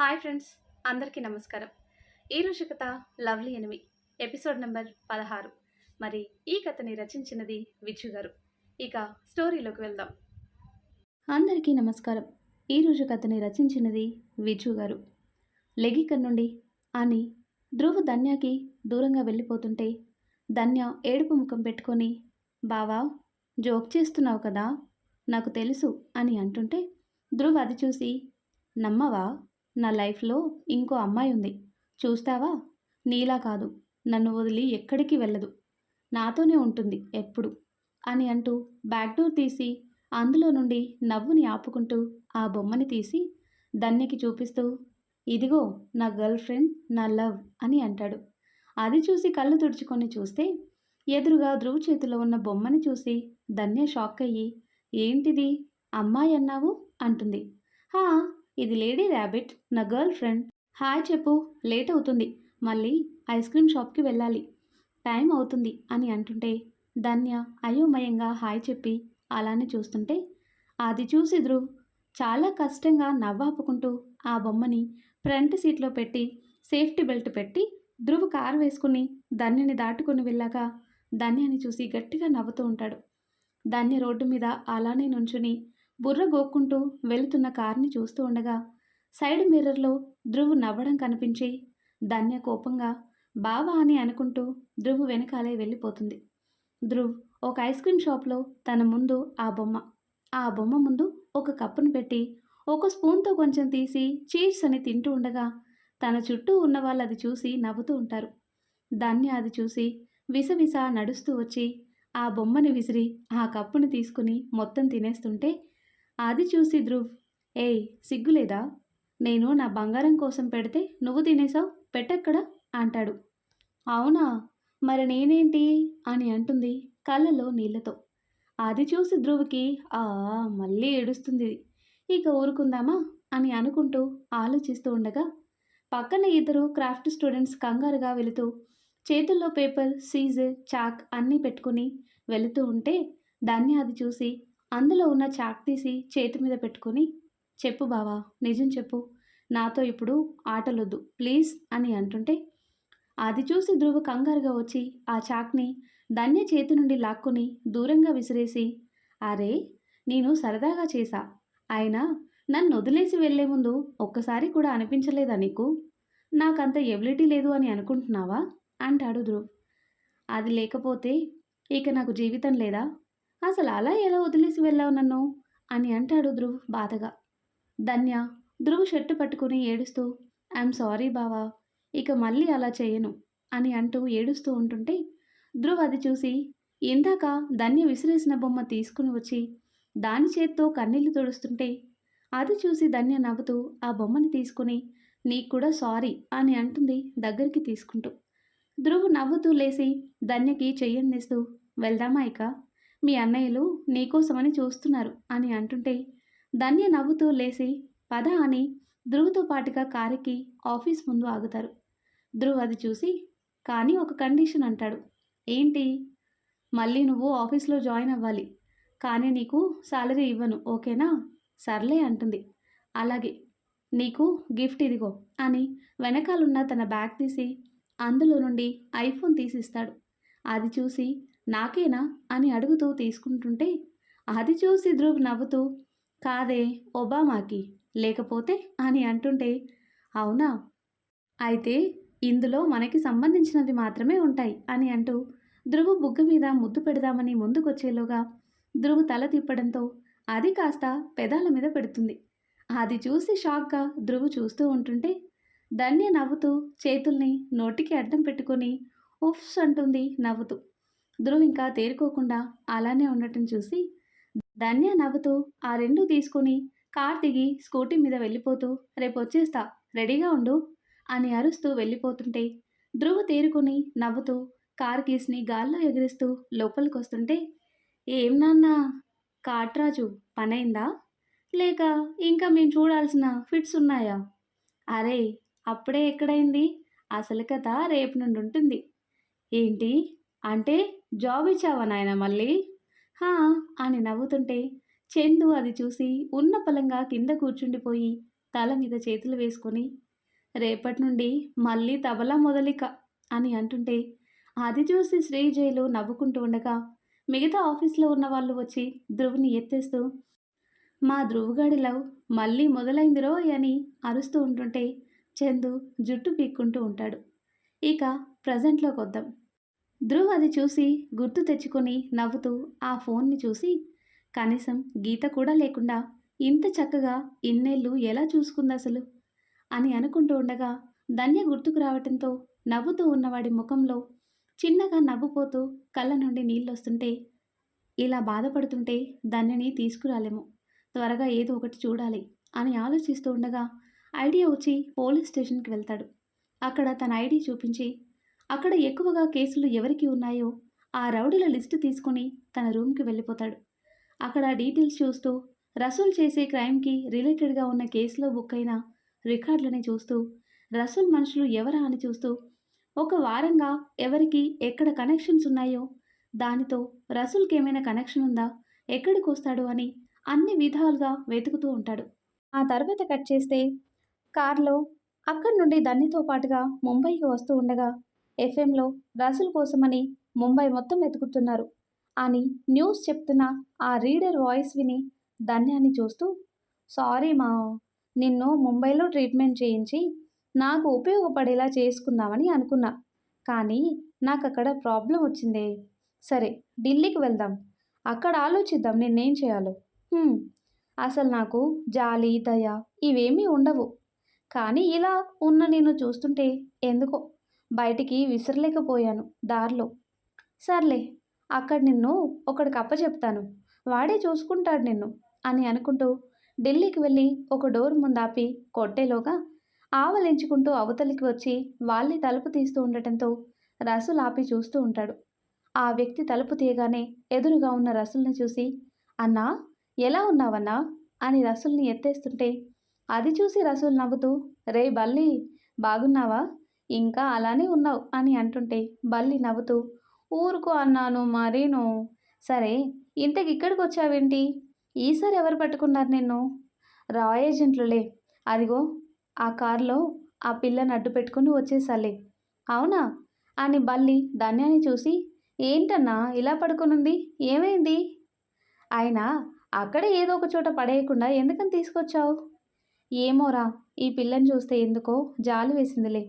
Hi friends అందరికీ నమస్కారం. ఈరోజు కథ లవ్లీ ఎనిమి ఎపిసోడ్ నెంబర్ పదహారు. మరి ఈ కథని రచించినది విజు గారు. ఇక స్టోరీలోకి వెళ్దాం. అందరికీ నమస్కారం. ఈరోజు కథని రచించినది విజు గారు. లెగికన్ నుండి అని ధ్రువ ధన్యకి దూరంగా వెళ్ళిపోతుంటే ధన్య ఏడుపు ముఖం పెట్టుకొని బావా జోక్ చేస్తున్నావు కదా నాకు తెలుసు అని అంటుంటే ధ్రువ్ అది చూసి నమ్మవా? నా లైఫ్లో ఇంకో అమ్మాయి ఉంది. చూస్తావా? నీలా కాదు. నన్ను వదిలి ఎక్కడికి వెళ్ళదు. నాతోనే ఉంటుంది ఎప్పుడు? అని అంటూ బ్యాక్ డోర్ తీసి అందులో నుండి నవ్వుని ఆపుకుంటూ ఆ బొమ్మని తీసి ధన్యకి చూపిస్తూ ఇదిగో నా గర్ల్ ఫ్రెండ్ నా లవ్ అని అంటాడు. అది చూసి కళ్ళు తుడుచుకొని చూస్తే ఎదురుగా ధ్రువ్ చేతిలో ఉన్న బొమ్మని చూసి ధన్య షాక్ అయ్యి ఏంటిది? అమ్మాయి అన్నావు? అంటుంది. హా ఇది లేడీ ర్యాబిట్ నా గర్ల్ ఫ్రెండ్. హాయ్ చెప్పు లేట్ అవుతుంది. మళ్ళీ ఐస్ క్రీమ్ షాప్కి వెళ్ళాలి. టైం అవుతుంది అని అంటుంటే ధన్య అయోమయంగా హాయ్ చెప్పి అలానే చూస్తుంటే అది చూసి ధ్రువ్ చాలా కష్టంగా నవ్వాపుకుంటూ ఆ బొమ్మని ఫ్రంట్ సీట్లో పెట్టి సేఫ్టీ బెల్ట్ పెట్టి ధ్రువ్ కారు వేసుకుని ధన్యని దాటుకుని వెళ్ళాక ధన్యని చూసి గట్టిగా నవ్వుతూ ఉంటాడు. ధన్య రోడ్డు మీద అలానే నుంచుని బుర్ర గోక్కుంటూ వెళుతున్న కార్ని చూస్తూ ఉండగా సైడ్ మిర్రర్లో ధ్రువ్ నవ్వడం కనిపించి ధన్య కోపంగా బావా అని అనుకుంటూ ధ్రువ్ వెనకాలే వెళ్ళిపోతుంది. ధ్రువ్ ఒక ఐస్ క్రీమ్ షాప్లో తన ముందు ఆ బొమ్మ. ఆ బొమ్మ ముందు ఒక కప్పును పెట్టి ఒక స్పూన్తో కొంచెం తీసి చీర్స్ అని తింటూ ఉండగా తన చుట్టూ ఉన్న వాళ్ళు అది చూసి నవ్వుతూ ఉంటారు. ధన్య అది చూసి విసవిస నడుస్తూ వచ్చి ఆ బొమ్మని విసిరి ఆ కప్పుని తీసుకుని మొత్తం తినేస్తుంటే అది చూసి ధ్రువ్. ఏయ్ సిగ్గులేదా? నేను నా బంగారం కోసం పెడితే నువ్వు తినేసావు పెట్టెక్కడ? అంటాడు. అవునా? మరి నేనేంటి? అని అంటుంది కళ్ళలో నీళ్ళతో అది చూసి ధ్రువుకి ఆ మళ్ళీ ఏడుస్తుంది. ఇక ఊరుకుందామా? అని అనుకుంటూ ఆలోచిస్తూ ఉండగా పక్కన ఇద్దరు క్రాఫ్ట్ స్టూడెంట్స్ కంగారుగా వెళుతూ చేతుల్లో పేపర్ సీజర్ చాక్ అన్నీ పెట్టుకుని వెళుతూ ఉంటే దాన్ని అది చూసి అందులో ఉన్న చాక్ తీసి చేతి మీద పెట్టుకొని చెప్పు బావా నిజం చెప్పు. నాతో ఇప్పుడు ఆటలొద్దు ప్లీజ్ అని అంటుంటే అది చూసి ధ్రువ కంగారుగా వచ్చి ఆ చాక్ని ధన్య చేతి నుండి లాక్కుని దూరంగా విసిరేసి అరే నేను సరదాగా చేశా. అయినా నన్ను వదిలేసి వెళ్ళే ముందు ఒక్కసారి కూడా అనిపించలేదా నీకు? నాకంత ఎబిలిటీ లేదు అని అనుకుంటున్నావా? అంటాడు ధ్రువ్. అది లేకపోతే ఇక నాకు జీవితం లేదా? అసలు అలా ఎలా వదిలేసి వెళ్ళావు నన్ను? అని అంటాడు ధ్రువ్ బాధగా. ధన్య ధ్రువ్ షర్టు పట్టుకుని ఏడుస్తూ ఐఎమ్ సారీ బావా ఇక మళ్ళీ అలా చేయను అని అంటూ ఏడుస్తూ ఉంటుంటే ధ్రువ్ అది చూసి ఇందాక ధన్య విసిరేసిన బొమ్మ తీసుకుని వచ్చి దాని చేత్తో కన్నీళ్ళు తుడుస్తుంటే అది చూసి ధన్య నవ్వుతూ ఆ బొమ్మని తీసుకుని నీకు కూడా సారీ అని అంటుంది దగ్గరికి తీసుకుంటూ. ధ్రువ్ నవ్వుతూ లేచి ధన్యకి చెయ్యందిస్తూ వెళ్దామా ఇక? మీ అన్నయ్యలు నీకోసమని చూస్తున్నారు అని అంటుంటే ధన్య నవ్వుతూ లేచి పద అని ధ్రువ్తో పాటుగా కారుకి ఆఫీస్ ముందు ఆగుతారు. ధ్రువ్ అది చూసి కానీ ఒక కండిషన్ అంటాడు. ఏంటి? మళ్ళీ నువ్వు ఆఫీస్లో జాయిన్ అవ్వాలి. కానీ నీకు సాలరీ ఇవ్వను ఓకేనా? సర్లే అంటుంది. అలాగే నీకు గిఫ్ట్ ఇదిగో అని వెనకాలన్న తన బ్యాగ్ తీసి అందులో నుండి ఐఫోన్ తీసిస్తాడు. అది చూసి నాకేనా అని అడుగుతూ తీసుకుంటుంటే అది చూసి ధ్రువ్ నవ్వుతూ కాదే ఒబామాకి లేకపోతే అని అంటుంటే అవునా? అయితే ఇందులో మనకి సంబంధించినవి మాత్రమే ఉంటాయి అని అంటూ ధ్రువు బుగ్గ మీద ముద్దు పెడదామని ముందుకొచ్చేలోగా ధ్రువు తల తిప్పడంతో అది కాస్త పెదాల మీద పెడుతుంది. అది చూసి షాక్గా ధ్రువు చూస్తూ ఉంటుంటే ధన్య నవ్వుతూ చేతుల్ని నోటికి అడ్డం పెట్టుకొని ఉఫ్స్ అంటుంది నవ్వుతూ. ధ్రువ్ ఇంకా తేరుకోకుండా అలానే ఉండటం చూసి ధన్య నవ్వుతూ ఆ రెండు తీసుకొని కార్ దిగి స్కూటీ మీద వెళ్ళిపోతూ రేపు వచ్చేస్తా రెడీగా ఉండు అని అరుస్తూ వెళ్ళిపోతుంటే ధ్రువ తేరుకుని నవ్వుతూ కార్ కీస్ని గాల్లో ఎగిరిస్తూ లోపలికి వస్తుంటే ఏం నాన్న కాట్రాజు పనైందా? లేక ఇంకా మేము చూడాల్సిన ఫిట్స్ ఉన్నాయా? అరే అప్పుడే ఎక్కడైంది? అసలు కథ రేపు నుండి ఉంటుంది ఏంటి? అంటే జాబ్ ఇచ్చావా నాయన మళ్ళీ? హా అని నవ్వుతుంటే చందు అది చూసి ఉన్న పలంగా కింద కూర్చుండిపోయి తల మీద చేతులు వేసుకొని రేపటి నుండి మళ్ళీ తబలా మొదలిక అని అంటుంటే అది చూసి శ్రీజయులు నవ్వుకుంటూ ఉండగా మిగతా ఆఫీస్లో ఉన్న వాళ్ళు వచ్చి ధ్రువుని ఎత్తేస్తూ మా ధ్రువుగాడి లవ్ మళ్ళీ మొదలైందిరో అని అరుస్తూ ఉంటుంటే చందు జుట్టు పీక్కుంటూ ఉంటాడు. ఇక ప్రజెంట్లోకి వద్దాం ధ్రువ్ అది చూసి గుర్తు తెచ్చుకొని నవ్వుతూ ఆ ఫోన్ని చూసి కనీసం గీత కూడా లేకుండా ఇంత చక్కగా ఇన్నేళ్ళు ఎలా చూసుకుంది అసలు అని అనుకుంటూ ఉండగా ధన్య గుర్తుకు రావటంతో నవ్వుతూ ఉన్నవాడి ముఖంలో చిన్నగా నవ్వుపోతూ కళ్ళ నుండి నీళ్ళు వస్తుంటే ఇలా బాధపడుతుంటే ధన్యని తీసుకురాలేము. త్వరగా ఏదో ఒకటి చూడాలి అని ఆలోచిస్తూ ఉండగా ఐడియా వచ్చి పోలీస్ స్టేషన్కి వెళ్తాడు. అక్కడ తన ఐడి చూపించి అక్కడ ఎక్కువగా కేసులు ఎవరికి ఉన్నాయో ఆ రౌడీల లిస్టు తీసుకుని తన రూమ్కి వెళ్ళిపోతాడు. అక్కడ డీటెయిల్స్ చూస్తూ రసూల్ చేసే క్రైమ్కి రిలేటెడ్గా ఉన్న కేసులో బుక్ అయిన రికార్డులని చూస్తూ రసూల్ మనుషులు ఎవరా అని చూస్తూ ఒక వారంగా ఎవరికి ఎక్కడ కనెక్షన్స్ ఉన్నాయో దానితో రసూల్కి ఏమైనా కనెక్షన్ ఉందా ఎక్కడికి వస్తాడు అని అన్ని విధాలుగా వెతుకుతూ ఉంటాడు. ఆ తర్వాత కట్ చేస్తే కార్లో అక్కడి నుండి దన్నితో పాటుగా ముంబైకి వస్తూ ఉండగా ఎఫ్ఎంలో రాసుల కోసమని ముంబై మొత్తం వెతుకుతున్నారు. అని న్యూస్ చెప్తున్న ఆ రీడర్ వాయిస్ విని ధన్యాన్ని చూస్తూ సారీ మా నిన్ను ముంబైలో ట్రీట్మెంట్ చేయించి నాకు ఉపయోగపడేలా చేసుకుందామని అనుకున్నా. కానీ నాకు అక్కడ ప్రాబ్లం వచ్చిందే. సరే ఢిల్లీకి వెళ్దాం. అక్కడ ఆలోచిద్దాం నేనేం చేయాలో. అసలు నాకు జాలి దయ ఇవేమీ ఉండవు. కానీ ఇలా ఉన్న నేను చూస్తుంటే ఎందుకో బయటికి విసరలేకపోయాను దారిలో. సర్లే అక్కడ నిన్ను ఒకడికి అప్పచెప్తాను. వాడే చూసుకుంటాడు నిన్ను అని అనుకుంటూ ఢిల్లీకి వెళ్ళి ఒక డోర్ ముందు ఆపి కొట్టేలోగా ఆవలించుకుంటూ అవతలికి వచ్చి వాళ్ళే తలుపు తీస్తూ ఉండటంతో రసులు ఆపి చూస్తూ ఉంటాడు. ఆ వ్యక్తి తలుపు తీయగానే ఎదురుగా ఉన్న రసుల్ని చూసి అన్నా ఎలా ఉన్నావన్నా? అని రసుల్ని ఎత్తేస్తుంటే అది చూసి రసూల్ నవ్వుతూ రే బల్లి బాగున్నావా? ఇంకా అలానే ఉన్నావు అని అంటుంటే బల్లి నవ్వుతూ ఊరుకో అన్నాను మరీను. సరే ఇంతకి ఇక్కడికి వచ్చావేంటి? ఈసారి ఎవరు పట్టుకున్నారు నిన్ను? రా ఏజెంట్లులే. అదిగో ఆ కారులో ఆ పిల్లని అడ్డు పెట్టుకుని వచ్చేసాలే. అవునా అని బల్లి ధన్యాన్ని చూసి ఏంటన్నా ఇలా పడుకునుంది? ఏమైంది? అయినా అక్కడే ఏదో ఒక చోట పడేయకుండా ఎందుకని తీసుకొచ్చావు? ఏమోరా ఈ పిల్లని చూస్తే ఎందుకో జాలి వేసిందిలే.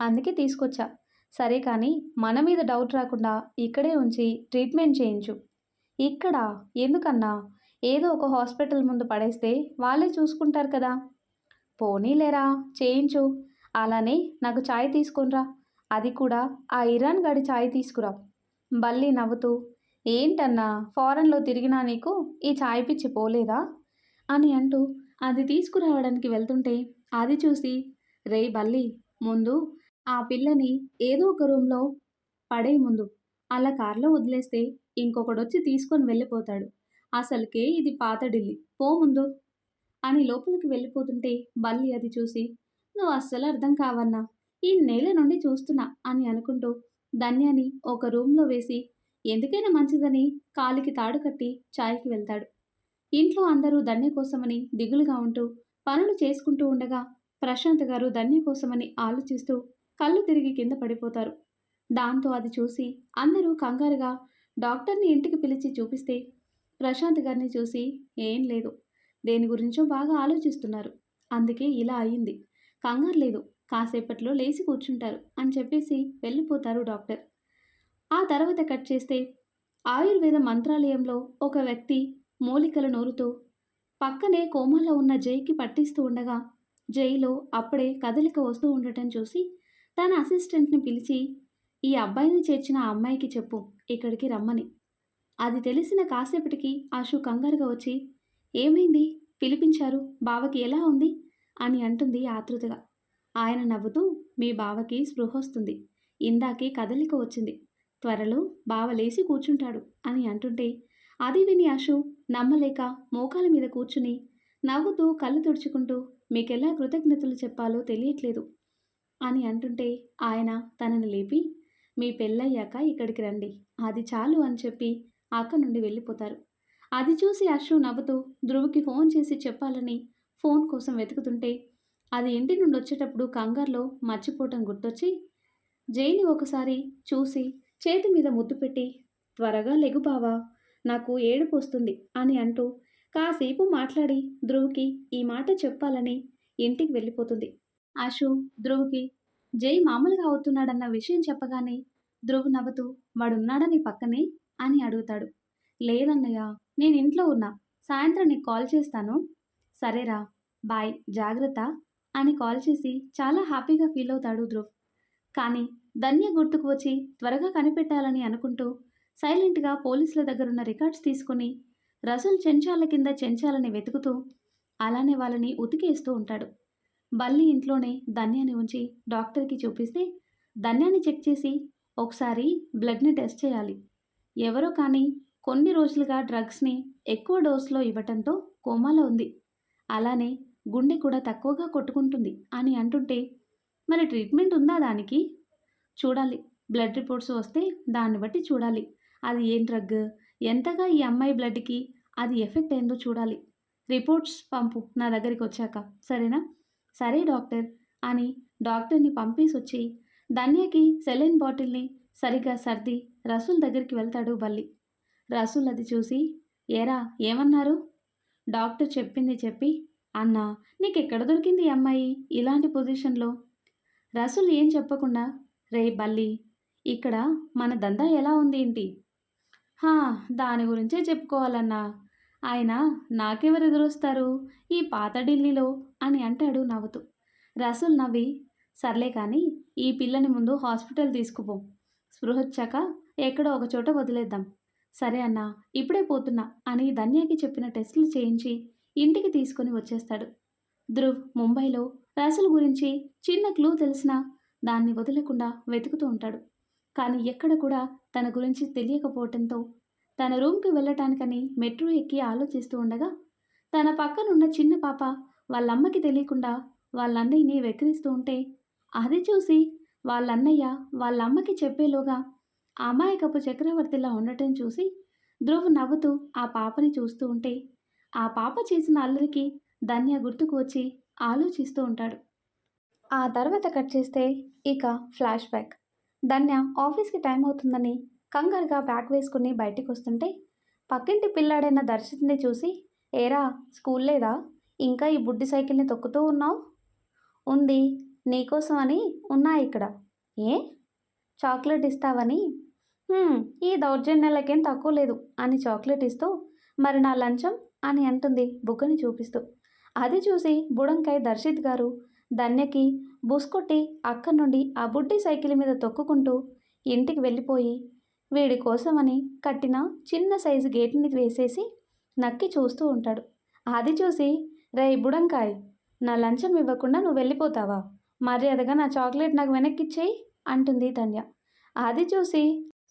అందుకే తీసుకొచ్చా. సరే కానీ మన మీద డౌట్ రాకుండా ఇక్కడే ఉంచి ట్రీట్మెంట్ చేయించు. ఇక్కడ? ఎందుకన్నా? ఏదో ఒక హాస్పిటల్ ముందు పడేస్తే వాళ్ళే చూసుకుంటారు కదా. పోనీలేరా చేయించు. అలానే నాకు ఛాయ్ తీసుకునిరా. అది కూడా ఆ ఇరాన్ గడి ఛాయ్ తీసుకురా. బల్లి నవ్వుతూ ఏంటన్నా ఫారెన్లో తిరిగినా నీకు ఈ ఛాయ్ పిచ్చి పోలేదా? అని అంటూ అది తీసుకురావడానికి వెళ్తుంటే అది చూసి రే బల్లి ముందు ఆ పిల్లని ఏదో ఒక రూమ్లో పడే ముందు. అలా కారులో వదిలేస్తే ఇంకొకడొచ్చి తీసుకొని వెళ్ళిపోతాడు. అసలుకే ఇది పాత ఢిల్లీ. పో ముందు. అని లోపలికి వెళ్ళిపోతుంటే బల్లి అది చూసి నువ్వు అస్సలు అర్థం కావన్నా. ఈ నేల నుండి చూస్తున్నా అని అనుకుంటూ ధన్యాన్ని ఒక రూమ్లో వేసి ఎందుకైనా మంచిదని కాలికి తాడు కట్టి చాయ్కి వెళ్తాడు. ఇంట్లో అందరూ ధన్య కోసమని దిగులుగా ఉంటూ పనులు చేసుకుంటూ ఉండగా ప్రశాంత్ గారు ధన్య కోసమని ఆలోచిస్తూ కళ్ళు తిరిగి కింద పడిపోతారు. దాంతో అది చూసి అందరూ కంగారుగా డాక్టర్ని ఇంటికి పిలిచి చూపిస్తే ప్రశాంత్ గారిని చూసి ఏం లేదు దేని గురించో బాగా ఆలోచిస్తున్నారు. అందుకే ఇలా అయింది. కంగారు లేదు కాసేపట్లో లేచి కూర్చుంటారు అని చెప్పేసి వెళ్ళిపోతారు డాక్టర్. ఆ తర్వాత కట్ చేస్తే ఆయుర్వేద మంత్రాలయంలో ఒక వ్యక్తి మూలికలు నూరుతూ పక్కనే కోమాలో ఉన్న జైకి పట్టిస్తూ ఉండగా జైలో అప్పుడే కదలిక వస్తూ ఉండటం చూసి తన అసిస్టెంట్ని పిలిచి ఈ అబ్బాయిని చేర్చిన ఆ అమ్మాయికి చెప్పు ఇక్కడికి రమ్మని. అది తెలిసిన కాసేపటికి ఆశు కంగారుగా వచ్చి ఏమైంది? పిలిపించారు? బావకి ఎలా ఉంది? అని అంటుంది ఆతృతగా. ఆయన నవ్వుతూ మీ బావకి స్పృహ వస్తుంది. ఇందాకే కదలిక వచ్చింది. త్వరలో బావ లేచి కూర్చుంటాడు అని అంటుంటే అది విని అశు నమ్మలేక మోకాల మీద కూర్చుని నవ్వుతూ కళ్ళు తుడుచుకుంటూ మీకెలా కృతజ్ఞతలు చెప్పాలో తెలియట్లేదు. అని అంటుంటే ఆయన తనని లేపి మీ పెళ్ళయ్యాక ఇక్కడికి రండి. అది చాలు అని చెప్పి అక్కడి నుండి వెళ్ళిపోతారు. అది చూసి అశ్రు నవ్వుతూ ధ్రువుకి ఫోన్ చేసి చెప్పాలని ఫోన్ కోసం వెతుకుతుంటే అది ఇంటి నుండి వచ్చేటప్పుడు కంగారులో మర్చిపోవటం గుర్తొచ్చి జైలు ఒకసారి చూసి చేతి మీద ముద్దు పెట్టి త్వరగా లెగుబావా నాకు ఏడుపు వస్తుంది అని అంటూ కాసేపు మాట్లాడి ధ్రువుకి ఈ మాట చెప్పాలని ఇంటికి వెళ్ళిపోతుంది. ఆశు ధ్రువ్కి జై మామూలుగా అవుతున్నాడన్న విషయం చెప్పగానే ధ్రువ్ నవ్వుతూ వాడున్నాడని పక్కనే? అని అడుగుతాడు. లేదన్నయ్య నేను ఇంట్లో ఉన్నా. సాయంత్రం నీకు కాల్ చేస్తాను. సరేరా బాయ్ జాగ్రత్త అని కాల్ చేసి చాలా హ్యాపీగా ఫీల్ అవుతాడు ధ్రువ్. కానీ ధన్య గుర్తుకు వచ్చి త్వరగా కనిపెట్టాలని అనుకుంటూ సైలెంట్గా పోలీసుల దగ్గరున్న రికార్డ్స్ తీసుకుని రసూల్ చెంచాల కింద చెంచాలని వెతుకుతూ అలానే వాళ్ళని ఉతికేస్తూ ఉంటాడు. బల్లి ఇంట్లోనే ధన్యాన్ని ఉంచి డాక్టర్కి చూపిస్తే ధన్యాన్ని చెక్ చేసి ఒకసారి బ్లడ్ని టెస్ట్ చేయాలి. ఎవరో కానీ కొన్ని రోజులుగా డ్రగ్స్ని ఎక్కువ డోస్లో ఇవ్వటంతో కోమాలో ఉంది. అలానే గుండె కూడా తక్కువగా కొట్టుకుంటుంది అని అంటుంటే మరి ట్రీట్మెంట్ ఉందా దానికి? చూడాలి. బ్లడ్ రిపోర్ట్స్ వస్తే దాన్ని బట్టి చూడాలి. అది ఏం డ్రగ్? ఎంతగా ఈ అమ్మాయి బ్లడ్కి అది ఎఫెక్ట్ అయిందో చూడాలి. రిపోర్ట్స్ పంపు నా దగ్గరికి వచ్చాక. సరేనా? సరే డాక్టర్ అని డాక్టర్ని పంపించొచ్చి ధన్యకి సెలైన్ బాటిల్ని సరిగ్గా సర్ది రసూల్ దగ్గరికి వెళ్తాడు బల్లి. రసూల్ అది చూసి ఏరా ఏమన్నారు? డాక్టర్ చెప్పింది చెప్పి అన్నా నీకు ఎక్కడ దొరికింది అమ్మాయి ఇలాంటి పొజిషన్లో? రసూల్ ఏం చెప్పకుండా రే బల్లి ఇక్కడ మన దందా ఎలా ఉంది ఏంటి? హా దాని గురించే చెప్పుకోవాలన్నా. ఆయన నాకెవరు ఎదురొస్తారు? ఈ పాత ఢిల్లీలో? అని అంటాడు నవ్వుతూ. రసూల్ నవ్వి సర్లే కానీ ఈ పిల్లని ముందు హాస్పిటల్ తీసుకుపో. స్పృహ వచ్చాక ఎక్కడో ఒక చోట వదిలేద్దాం. సరే అన్నా ఇప్పుడే పోతున్నా అని ధన్యాకి చెప్పిన టెస్టులు చేయించి ఇంటికి తీసుకొని వచ్చేస్తాడు. ధ్రువ్ ముంబైలో రసూల్ గురించి చిన్న క్లూ తెలిసినా దాన్ని వదలకుండా వెతుకుతూ ఉంటాడు. కానీ ఎక్కడ కూడా తన గురించి తెలియకపోవటంతో తన రూమ్కి వెళ్ళటానికని మెట్రో ఎక్కి ఆలోచిస్తూ ఉండగా తన పక్కనున్న చిన్న పాప వాళ్ళమ్మకి తెలియకుండా వాళ్ళన్నయ్యని వెక్కిరిస్తూ ఉంటే అది చూసి వాళ్ళన్నయ్య వాళ్ళమ్మకి చెప్పేలోగా అమాయకపు చక్రవర్తిలా ఉండటం చూసి ధ్రువ్ నవ్వుతూ ఆ పాపని చూస్తూ ఉంటే ఆ పాప చేసిన అల్లరికి ధన్య గుర్తుకు వచ్చి ఆలోచిస్తూ ఉంటాడు. ఆ తర్వాత కట్ చేస్తే ఇక ఫ్లాష్ బ్యాక్. ధన్య ఆఫీస్కి టైం అవుతుందని కంగారుగా బ్యాగ్ వేసుకుని బయటికి వస్తుంటే పక్కింటి పిల్లాడైన దర్శిత్ని చూసి ఏరా స్కూల్ లేదా? ఇంకా ఈ బుడ్డి సైకిల్ని తొక్కుతూ ఉన్నావు? ఉంది నీకోసం అని ఉన్నా ఇక్కడ. ఏ? చాక్లెట్ ఇస్తావని? ఈ దౌర్జన్యాలకేం తక్కువ లేదు అని చాక్లెట్ ఇస్తూ మరి నా లంచం? అని అంటుంది బుగ్గని చూపిస్తూ. అది చూసి బుడంకాయ దర్శిత్ గారు ధన్యకి బుస్కొట్టి అక్కడి నుండి ఆ బుడ్డి సైకిల్ మీద తొక్కుకుంటూ ఇంటికి వెళ్ళిపోయి వీడి కోసమని కట్టిన చిన్న సైజు గేట్ని వేసేసి నక్కి చూస్తూ ఉంటాడు. అది చూసి రే బుడంకాయ్ నా లంచం ఇవ్వకుండా నువ్వు వెళ్ళిపోతావా? మర్యాదగా నా చాక్లెట్ నాకు వెనక్కిచ్చేయి అంటుంది ధన్య. అది చూసి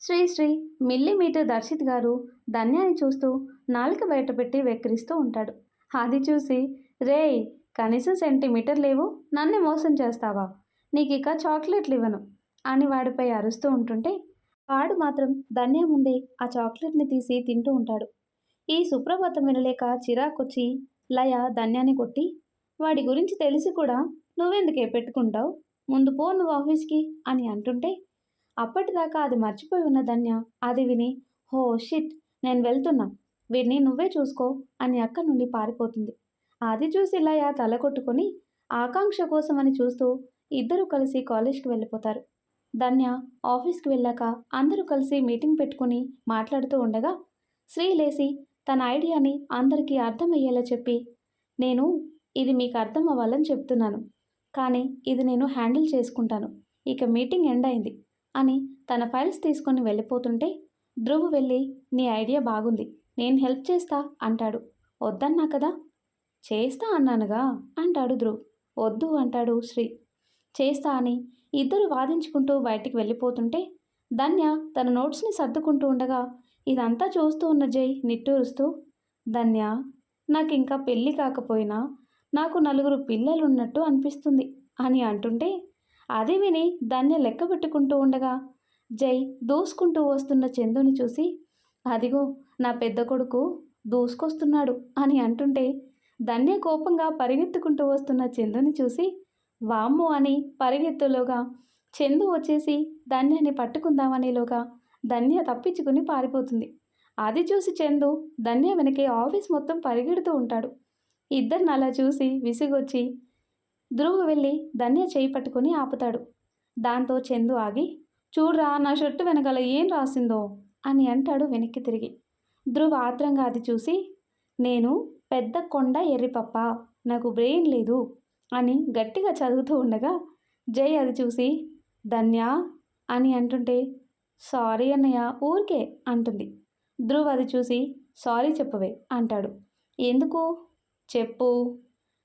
శ్రీ శ్రీ మిల్లీమీటర్ దర్శిత్ గారు ధన్యాన్ని చూస్తూ నాలుక బయటపెట్టి వెక్కిరిస్తూ ఉంటాడు. అది చూసి రేయ్ కనీసం సెంటీమీటర్ లేవు నన్ను మోసం చేస్తావా? నీకు ఇక చాక్లెట్లు ఇవ్వను అని వాడిపై అరుస్తూ ఉంటుంటే వాడు మాత్రం ధన్య ముందే ఆ చాక్లెట్ని తీసి తింటూ ఉంటాడు. ఈ సుప్రభాతం వినలేక చిరాకొచ్చి లయ ధన్యాన్ని కొట్టి వాడి గురించి తెలిసి కూడా నువ్వెందుకే పెట్టుకుంటావు? ముందు పో నువ్వు ఆఫీస్కి అని అంటుంటే అప్పటిదాకా అది మర్చిపోయి ఉన్న ధన్య అది విని హో షిట్ నేను వెళ్తున్నా. వీడిని నువ్వే చూసుకో అని అక్క నుండి పారిపోతుంది. అది చూసి లయ తల కొట్టుకొని ఆకాంక్ష కోసమని చూస్తూ ఇద్దరు కలిసి కాలేజ్కి వెళ్ళిపోతారు. ధన్య ఆఫీస్కి వెళ్ళాక అందరూ కలిసి మీటింగ్ పెట్టుకుని మాట్లాడుతూ ఉండగా శ్రీ లేసి తన ఐడియాని అందరికీ అర్థమయ్యేలా చెప్పి నేను ఇది మీకు అర్థం అవ్వాలని చెప్తున్నాను కానీ ఇది నేను హ్యాండిల్ చేసుకుంటాను ఇక మీటింగ్ ఎండ్ అయింది అని తన ఫైల్స్ తీసుకొని వెళ్ళిపోతుంటే ధ్రువ్ వెళ్ళి నీ ఐడియా బాగుంది నేను హెల్ప్ చేస్తా అంటాడు. వద్దన్నా కదా? చేస్తా అన్నానుగా అంటాడు ధ్రువ్. వద్దు అంటాడు శ్రీ. చేస్తా అని ఇద్దరు వాదించుకుంటూ బయటికి వెళ్ళిపోతుంటే ధన్య తన నోట్స్ని సర్దుకుంటూ ఉండగా ఇదంతా చూస్తూ ఉన్న జై నిట్టూరుస్తూ ధన్య నాకు ఇంకా పెళ్ళి కాకపోయినా నాకు నలుగురు పిల్లలు ఉన్నట్టు అనిపిస్తుంది అని అంటుంటే అది విని ధన్య లెక్క పెట్టుకుంటూ ఉండగా జై దూసుకుంటూ వస్తున్న చందుని చూసి అదిగో నా పెద్ద కొడుకు దూసుకొస్తున్నాడు అని అంటుంటే ధన్య కోపంగా పరిగెత్తుకుంటూ వస్తున్న చందుని చూసి వామ్ము అని పరిగెత్తులోగా చందు వచ్చేసి ధన్యాన్ని పట్టుకుందామనేలోగా ధన్య తప్పించుకుని పారిపోతుంది. అది చూసి చందు ధన్య వెనకే ఆఫీస్ మొత్తం పరిగెడుతూ ఉంటాడు. ఇద్దరిని అలా చూసి విసిగొచ్చి ధ్రువ్ వెళ్ళి ధన్య చేయి పట్టుకుని ఆపుతాడు. దాంతో చందు ఆగి చూడ్రా నా షర్టు వెనకాల ఏం రాసిందో? అని అంటాడు వెనక్కి తిరిగి. ధృవ ఆత్రంగా అది చూసి నేను పెద్ద కొండ ఎర్రిపప్ప నాకు బ్రెయిన్ లేదు అని గట్టిగా చదువుతూ ఉండగా జై అది చూసి ధన్య అని అంటుంటే సారీ అన్నయ్య ఊరికే అంటుంది. ధ్రువ్ అది చూసి సారీ చెప్పవే అంటాడు. ఎందుకు? చెప్పు.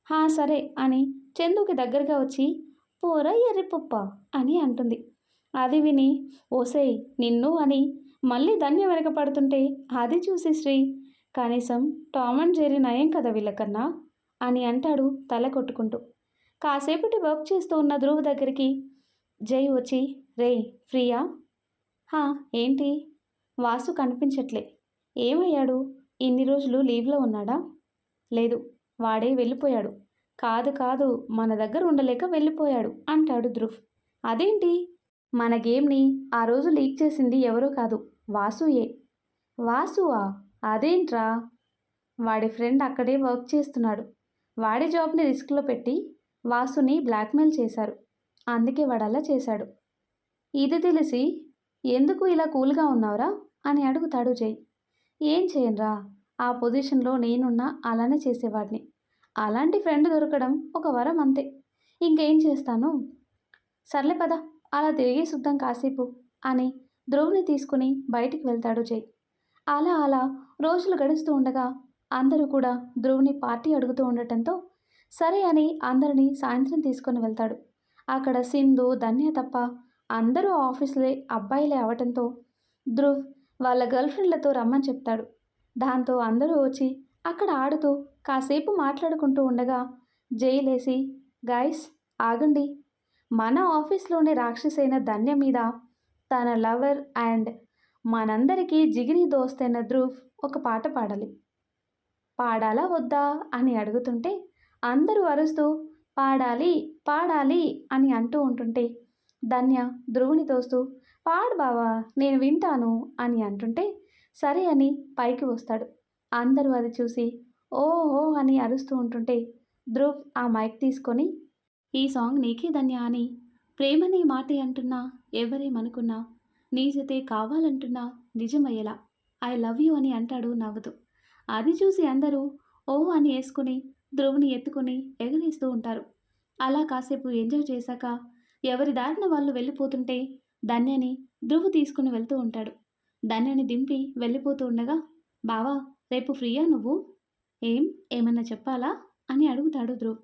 హా సరే అని చందుకి దగ్గరగా వచ్చి పోరా ఎర్రిపప్ప అని అంటుంది. అది విని ఓసేయ్ నిన్ను అని మళ్ళీ ధన్య వెనక పడుతుంటే అది చూసి శ్రీ కనీసం టామ్ అండ్ జెరీ నయం కదా వీళ్ళకన్నా అని అంటాడు తల కొట్టుకుంటూ. కాసేపటి వర్క్ చేస్తూ ఉన్న ధ్రువ్ దగ్గరికి. జై వచ్చి రే ఫ్రీయా? హా ఏంటి? వాసు కనిపించట్లే. ఏమయ్యాడు? ఇన్ని రోజులు లీవ్లో ఉన్నాడా? లేదు వాడే వెళ్ళిపోయాడు. కాదు కాదు మన దగ్గర ఉండలేక వెళ్ళిపోయాడు అంటాడు ధ్రువ్. అదేంటి? మన గేమ్ని ఆ రోజు లీక్ చేసింది ఎవరో కాదు వాసుయే. వాసువా? అదేంట్రా? వాడి ఫ్రెండ్ అక్కడే వర్క్ చేస్తున్నాడు. వాడి జాబ్ని రిస్క్లో పెట్టి వాసుని బ్లాక్మెయిల్ చేశారు. అందుకే వాడల్లా చేశాడు. ఇది తెలిసి ఎందుకు ఇలా కూల్గా ఉన్నావురా? అని అడుగుతాడు జై. ఏం చేయనురా ఆ పొజిషన్లో నేనున్నా అలానే చేసేవాడిని. అలాంటి ఫ్రెండ్ దొరకడం ఒక వరం అంతే. ఇంకేం చేస్తాను? సర్లే పద అలా తిరిగి శుద్ధం కాసేపు అని ధ్రువుని తీసుకుని బయటికి వెళ్తాడు జై. అలా అలా రోజులు గడుస్తూ ఉండగా అందరూ కూడా ధ్రువుని పార్టీ అడుగుతూ ఉండటంతో సరే అని అందరినీ సాయంత్రం తీసుకొని వెళ్తాడు. అక్కడ సింధు ధన్య తప్ప అందరూ ఆఫీసులే అబ్బాయిలే అవటంతో ధ్రువ్ వాళ్ళ గర్ల్ఫ్రెండ్లతో రమ్మని చెప్తాడు. దాంతో అందరూ వచ్చి అక్కడ ఆడుతూ కాసేపు మాట్లాడుకుంటూ ఉండగా జైలేసి గాయస్ ఆగండి. మన ఆఫీస్లోని రాక్షసైన ధన్య మీద తన లవర్ అండ్ మనందరికీ జిగిరి దోస్తైన ధ్రువ్ ఒక పాట పాడాలి. పాడాలా వద్దా? అని అడుగుతుంటే అందరూ అరుస్తూ పాడాలి పాడాలి అని అంటూ ఉంటుంటే ధన్య ధ్రువుని తోస్తూ పాడు బావా నేను వింటాను అని అంటుంటే సరే అని పైకి వస్తాడు. అందరూ అది చూసి ఓహో అని అరుస్తూ ఉంటుంటే ధ్రువ్ ఆ మైక్ తీసుకొని ఈ సాంగ్ నీకే ధన్య అని. ప్రేమని మాటే అంటున్నా ఎవరేమనుకున్నా నీ జతే కావాలంటున్నా నిజమయ్యేలా. ఐ లవ్ యూ అని అంటాడు నవ్వుతూ. అది చూసి అందరూ ఓ అని వేసుకుని ధ్రువుని ఎత్తుకుని ఎగరేస్తూ ఉంటారు. అలా కాసేపు ఎంజాయ్ చేశాక ఎవరి దారిన వాళ్ళు వెళ్ళిపోతుంటే ధన్యని ధ్రువు తీసుకుని వెళ్తూ ఉంటాడు. ధన్యని దింపి వెళ్ళిపోతూ ఉండగా బావా రేపు ఫ్రీయా నువ్వు? ఏం? ఏమన్నా చెప్పాలా? అని అడుగుతాడు ధ్రువ్.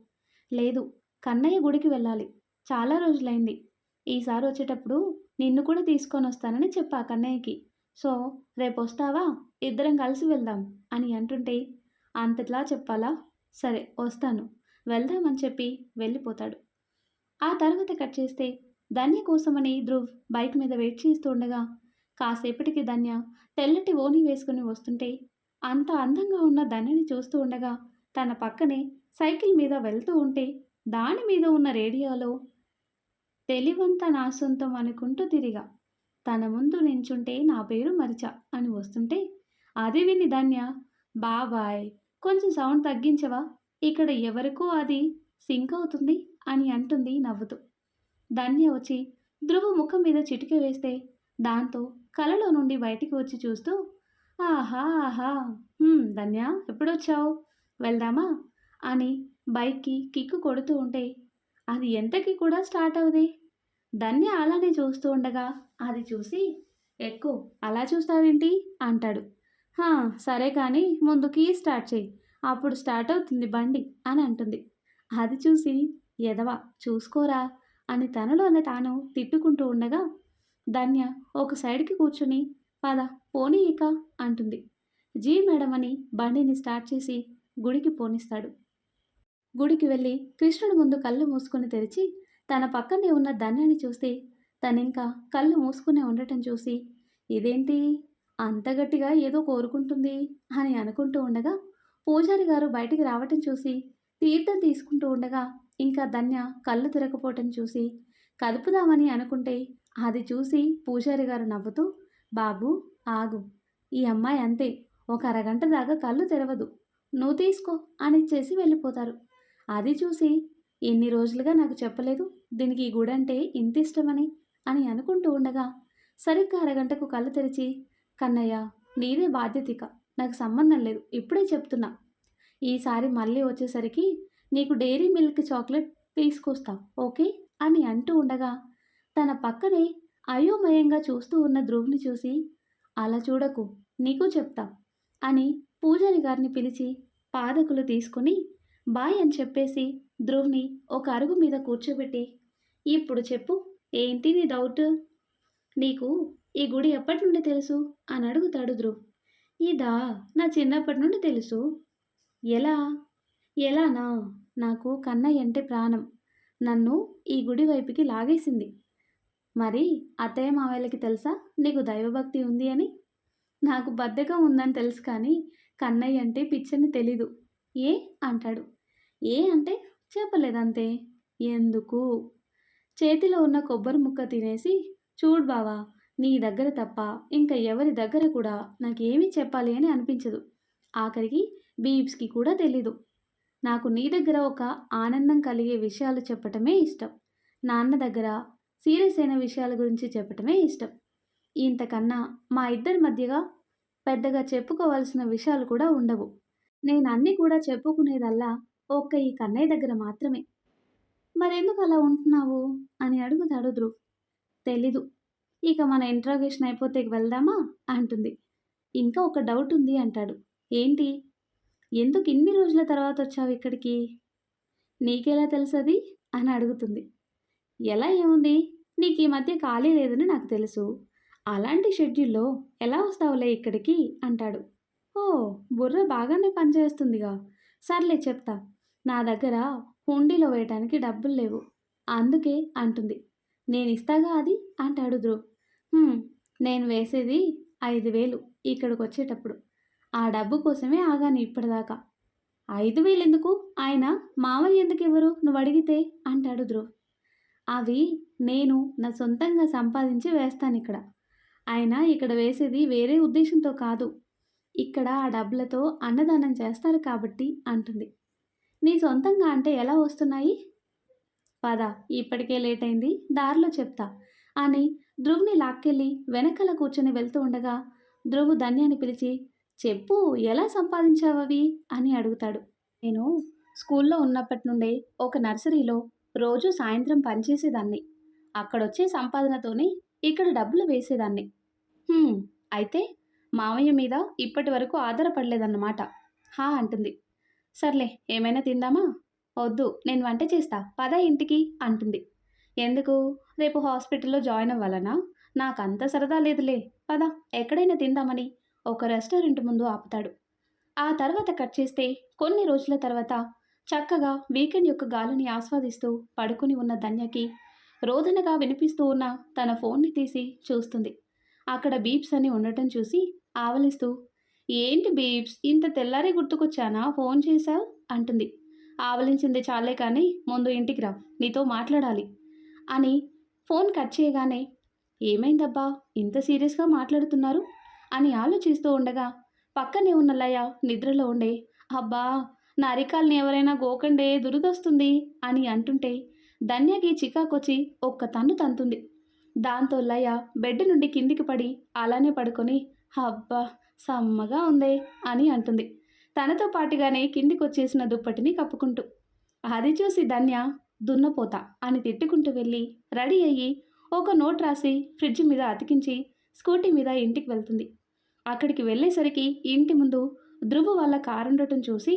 లేదు కన్నయ్య గుడికి వెళ్ళాలి. చాలా రోజులైంది. ఈసారి వచ్చేటప్పుడు నిన్ను కూడా తీసుకొని వస్తానని చెప్పా కన్నయ్యకి. సో రేపు వస్తావా? ఇద్దరం కలిసి వెళ్దాం అని అంటుంటే అంతట్లా చెప్పాలా? సరే వస్తాను. వెళ్దామని చెప్పి వెళ్ళిపోతాడు. ఆ తర్వాత కట్ చేస్తే ధన్య కోసమని ధ్రువ్ బైక్ మీద వెయిట్ చేస్తూ ఉండగా కాసేపటికి ధన్య తెల్లటి ఓని వేసుకుని వస్తుంటే అంత అందంగా ఉన్న ధన్యని చూస్తూ ఉండగా తన పక్కనే సైకిల్ మీద వెళ్తూ ఉంటే దాని మీద ఉన్న రేడియోలో తెలివంత నా సొంతం అనుకుంటూ తిరిగా తన ముందు నించుంటే నా పేరు మరిచా అని వస్తుంటే అది విని ధన్య బాబాయ్ కొంచెం సౌండ్ తగ్గించవా? ఇక్కడ ఎవరికో అది సింక్ అవుతుంది అని అంటుంది నవ్వుతూ. ధన్య వచ్చి ధ్రువ ముఖం మీద చిటిక వేస్తే దాంతో కలలో నుండి బయటికి వచ్చి చూస్తూ ఆహా ఆహా ధన్య ఎప్పుడొచ్చావు? వెళ్దామా? అని బైక్కి కిక్కు కొడుతూ ఉంటే అది ఎంతకి కూడా స్టార్ట్ అవుది. ధన్య అలానే చూస్తూ ఉండగా అది చూసి ఎక్కువ అలా చూస్తావేంటి? అంటాడు. సరే కానీ ముందుకి స్టార్ట్ చేయి. అప్పుడు స్టార్ట్ అవుతుంది బండి అని అంటుంది. అది చూసి ఎదవా చూసుకోరా అని తనలోనే తాను తిట్టుకుంటూ ఉండగా ధన్య ఒక సైడ్కి కూర్చుని పద పోనీ ఇక అంటుంది. జీ మేడం అని బండిని స్టార్ట్ చేసి గుడికి పోనిస్తాడు. గుడికి వెళ్ళి కృష్ణుడు ముందు కళ్ళు మూసుకొని తెరిచి తన పక్కనే ఉన్న ధన్యని చూస్తే తనింకా కళ్ళు మూసుకునే ఉండటం చూసి ఇదేంటి? అంత గట్టిగా ఏదో కోరుకుంటుంది అని అనుకుంటూ ఉండగా పూజారి గారు బయటికి రావటం చూసి తీర్థం తీసుకుంటూ ఉండగా ఇంకా ధన్య కళ్ళు తిరగపోవటం చూసి కలుపుదామని అనుకుంటే అది చూసి పూజారి గారు నవ్వుతూ బాబు ఆగు. ఈ అమ్మాయి అంతే. ఒక అరగంట దాకా కళ్ళు తెరవదు. నువ్వు తీసుకో అని చేసి వెళ్ళిపోతారు. అది చూసి ఎన్ని రోజులుగా నాకు చెప్పలేదు. దీనికి ఈ గుడి అంటే ఇంత ఇష్టమని అని అనుకుంటూ ఉండగా సరిగ్గా అరగంటకు కళ్ళు తెరిచి కన్నయ్య నీదే బాధ్యతిక. నాకు సంబంధం లేదు. ఇప్పుడే చెప్తున్నా. ఈసారి మళ్ళీ వచ్చేసరికి నీకు డైరీ మిల్క్ చాక్లెట్ తీసుకొస్తా ఓకే? అని అంటూ ఉండగా తన పక్కనే అయోమయంగా చూస్తూ ఉన్న ధ్రువుని చూసి అలా చూడకు నీకు చెప్తా అని పూజారి గారిని పిలిచి పాదకులు తీసుకుని బాయ్ అని చెప్పేసి ధ్రువ్ని ఒక అరుగు మీద కూర్చోబెట్టి ఇప్పుడు చెప్పు ఏంటి నీ డౌట్? నీకు ఈ గుడి ఎప్పటి నుండి తెలుసు? అని అడుగుతాడు ధ్రువ్. ఇదా నా చిన్నప్పటి నుండి తెలుసు. ఎలా? ఎలానా? నాకు కన్నయ్య అంటే ప్రాణం. నన్ను ఈ గుడి వైపుకి లాగేసింది. మరి అత్తయ్య మావయ్యలకి తెలుసా? నీకు దైవభక్తి ఉంది అని? నాకు బద్ధకం ఉందని తెలుసు కానీ కన్నయ్య అంటే పిచ్చని తెలీదు. ఏ? అంటాడు. ఏ అంటే చెప్పలేదంతే. ఎందుకు? చేతిలో ఉన్న కొబ్బరి ముక్క తినేసి చూడు బావా నీ దగ్గర తప్ప ఇంకా ఎవరి దగ్గర కూడా నాకేమీ చెప్పాలి అని అనిపించదు. ఆఖరికి బీబ్స్కి కూడా తెలీదు. నాకు నీ దగ్గర ఒక ఆనందం కలిగే విషయాలు చెప్పటమే ఇష్టం. నాన్న దగ్గర సీరియస్ అయిన విషయాల గురించి చెప్పటమే ఇష్టం. ఇంతకన్నా మా ఇద్దరి మధ్యగా పెద్దగా చెప్పుకోవాల్సిన విషయాలు కూడా ఉండవు. నేను అన్నీ కూడా చెప్పుకునేదల్లా ఒక్క ఈ కన్నయ్య దగ్గర మాత్రమే. మరెందుకు అలా ఉంటున్నావు? అని అడుగుతాడు ధ్రువ్. తెలీదు. ఇక మన ఇంట్రాగేషన్ అయిపోతే వెళ్దామా? అంటుంది. ఇంకా ఒక డౌట్ ఉంది అంటాడు. ఏంటి? ఎందుకు ఇన్ని రోజుల తర్వాత వచ్చావు ఇక్కడికి? నీకెలా తెలుసది? అని అడుగుతుంది. ఎలా ఏముంది? నీకు ఈ మధ్య ఖాళీ లేదని నాకు తెలుసు. అలాంటి షెడ్యూల్లో ఎలా వస్తావులే ఇక్కడికి? అంటాడు. ఓ బుర్ర బాగానే పనిచేస్తుందిగా. సర్లే చెప్తా. నా దగ్గర హుండీలో వేయటానికి డబ్బులు లేవు. అందుకే అంటుంది. నేను ఇస్తాగా అది? అంటాడు ధ్రువ్. నేను వేసేది ఐదు వేలు ఇక్కడికి వచ్చేటప్పుడు ఆ డబ్బు కోసమే ఆగాను ఇప్పటిదాకా. ఐదు వేలు ఎందుకు ఆయన మామయ్య ఎందుకు ఇవ్వరు నువ్వు అడిగితే అంటాడు ధ్రువ్. అవి నేను నా సొంతంగా సంపాదించి వేస్తాను ఇక్కడ. ఆయన ఇక్కడ వేసేది వేరే ఉద్దేశంతో కాదు. ఇక్కడ ఆ డబ్బులతో అన్నదానం చేస్తారు కాబట్టి అంటుంది. నీ సొంతంగా అంటే ఎలా వస్తున్నాయి? పద ఇప్పటికే లేట్ అయింది. దారిలో చెప్తా అని ధ్రువ్ని లాక్కెళ్ళి వెనకల కూర్చొని వెళ్తూ ఉండగా ధ్రువు ధన్యాన్ని పిలిచి చెప్పు ఎలా సంపాదించావవి? అని అడుగుతాడు. నేను స్కూల్లో ఉన్నప్పటి నుండే ఒక నర్సరీలో రోజు సాయంత్రం పనిచేసేదాన్ని. అక్కడొచ్చే సంపాదనతోనే ఇక్కడ డబ్బులు వేసేదాన్ని. అయితే మామయ్య మీద ఇప్పటి వరకు ఆధారపడలేదన్నమాట. హా అంటుంది. సర్లే ఏమైనా తిందామా? వద్దు నేను వంట చేస్తా. పద ఇంటికి అంటుంది. ఎందుకు? రేపు హాస్పిటల్లో జాయిన్ అవ్వాలనా? నాకు అంత సరదా లేదులే. పద ఎక్కడైనా తిందామని ఒక రెస్టారెంట్ ముందు ఆపుతాడు. ఆ తర్వాత కట్ చేస్తే కొన్ని రోజుల తర్వాత చక్కగా వీకెండ్ యొక్క గాలిని ఆస్వాదిస్తూ పడుకుని ఉన్న ధన్యకి రోదనగా వినిపిస్తూ ఉన్న తన ఫోన్ని తీసి చూస్తుంది. అక్కడ బీప్స్ అని ఉండటం చూసి ఆవలిస్తూ ఏంటి బీప్స్ ఇంత తెల్లారి గుర్తుకొచ్చానా? ఫోన్ చేశావు? అంటుంది. ఆవలించింది చాలే కానీ ముందు ఇంటికి రా నీతో మాట్లాడాలి. అని ఫోన్ కట్ చేయగానే ఏమైందబ్బా ఇంత సీరియస్గా మాట్లాడుతున్నారు? అని ఆలోచిస్తూ ఉండగా పక్కనే ఉన్న లయ నిద్రలో ఉండే అబ్బా నా అరికాల్ని ఎవరైనా గోకండే దురదొస్తుంది అని అంటుంటే ధన్యకి చికాకొచ్చి ఒక్క తన్ను తంతుంది. దాంతో లయ బెడ్ నుండి కిందికి పడి అలానే పడుకొని అబ్బా సమ్మగా ఉందే అని అంటుంది. తనతో పాటుగానే కిందికొచ్చేసిన దుప్పటిని కప్పుకుంటూ. అది చూసి ధన్య దున్నపోత అని తిట్టుకుంటూ వెళ్ళి రెడీ అయ్యి ఒక నోట్ రాసి ఫ్రిడ్జ్ మీద అతికించి స్కూటీ మీద ఇంటికి వెళ్తుంది. అక్కడికి వెళ్ళేసరికి ఇంటి ముందు ధ్రువ వాళ్ళ కారుండటం చూసి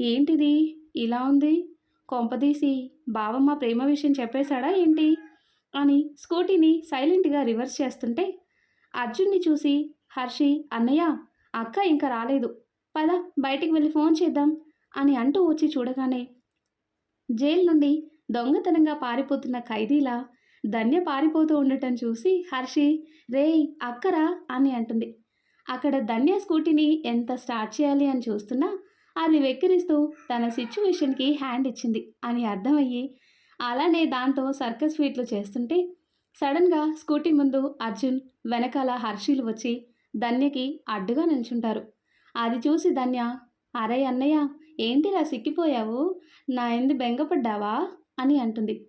ఏంటిది? ఇలా ఉంది? కొంపదీసి బావమ్మ ప్రేమ విషయం చెప్పేశాడా ఏంటి? అని స్కూటీని సైలెంట్గా రివర్స్ చేస్తుంటే అర్జున్ని చూసి హర్షి అన్నయ్య అక్క ఇంకా రాలేదు. పద బయటికి వెళ్ళి ఫోన్ చేద్దాం అని అంటూ వచ్చి చూడగానే జైలు నుండి దొంగతనంగా పారిపోతున్న ఖైదీలా? ధన్య పారిపోతూ ఉండటం చూసి హర్షి రేయ్ అక్కరా అని అంటుంది. అక్కడ ధన్య స్కూటీని ఎంత స్టార్ట్ చేయాలి అని చూస్తున్నా అది వెక్కిరిస్తూ తన సిచ్యువేషన్కి హ్యాండ్ ఇచ్చింది అని అర్థమయ్యి అలానే దాంతో సర్కస్ ఫీట్లు చేస్తుంటే సడన్గా స్కూటీ ముందు అర్జున్ వెనకాల హర్షీలు వచ్చి ధన్యకి అడ్డుగా నిల్చుంటారు. అది చూసి ధన్య అరే అన్నయ్య ఏంటిరా సిక్కిపోయావు? నా ఎందు బెంగపడ్డావా? అని అంటుంది.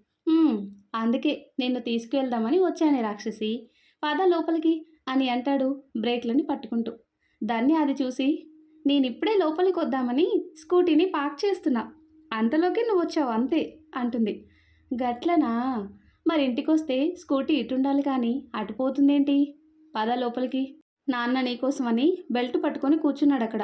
అందుకే నిన్ను తీసుకువెళ్దామని వచ్చానే రాక్షసి. పద లోపలికి అని అంటాడు బ్రేక్లని పట్టుకుంటూ. దాన్ని అది చూసి నేను ఇప్పుడే లోపలికి వద్దామని స్కూటీని పార్క్ చేస్తున్నా. అంతలోకి నువ్వు వచ్చావు అంతే అంటుంది. గట్లనా? మరి ఇంటికొస్తే స్కూటీ ఇటుండాలి కానీ అటుపోతుందేంటి? పద లోపలికి. నాన్న నీకోసమని బెల్ట్ పట్టుకొని కూర్చున్నాడు అక్కడ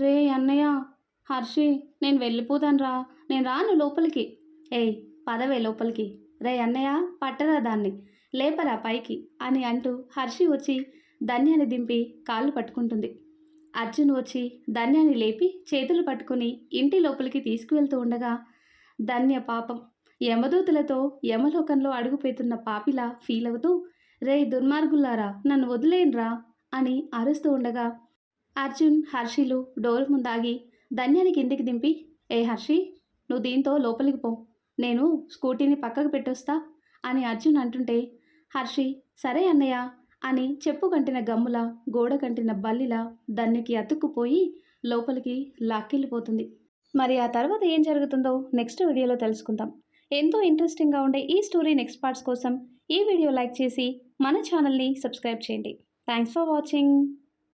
రే అన్నయ్య హర్షి నేను వెళ్ళిపోతాను రా నేను రాను లోపలికి. ఏయ్ పదవే లోపలికి. రే అన్నయ్య పట్టరా దాన్ని. లేపరా పైకి అని అంటూ హర్షి వచ్చి ధన్యాన్ని దింపి కాళ్ళు పట్టుకుంటుంది. అర్జున్ వచ్చి ధన్యాన్ని లేపి చేతులు పట్టుకుని ఇంటి లోపలికి తీసుకువెళ్తూ ఉండగా ధన్య పాపం. యమదూతలతో యమలోకంలో అడుగుపెడుతున్న పాపిలా ఫీల్ అవుతూ రే దుర్మార్గులారా నన్ను వదిలేయండ్రా అని అరుస్తూ ఉండగా అర్జున్ హర్షిలు డోర్ ముందాగి ధన్యాన్ని కిందికి దింపి ఏ హర్షి నువ్వు దీంతో లోపలికి పో. నేను స్కూటీని పక్కకు పెట్టొస్తా అని అర్జున్ అంటుంటే హర్షి సరే అన్నయ్య అని చెప్పు కంటిన గమ్ముల గోడ కంటిన బల్లిలా దానికి అతుక్కుపోయి లోపలికి లాక్కెళ్ళిపోతుంది. మరి ఆ తర్వాత ఏం జరుగుతుందో నెక్స్ట్ వీడియోలో తెలుసుకుందాం. ఎంతో ఇంట్రెస్టింగ్గా ఉండే ఈ స్టోరీ నెక్స్ట్ పార్ట్స్ కోసం ఈ వీడియో లైక్ చేసి మన ఛానల్ని సబ్స్క్రైబ్ చేయండి. Thanks for watching.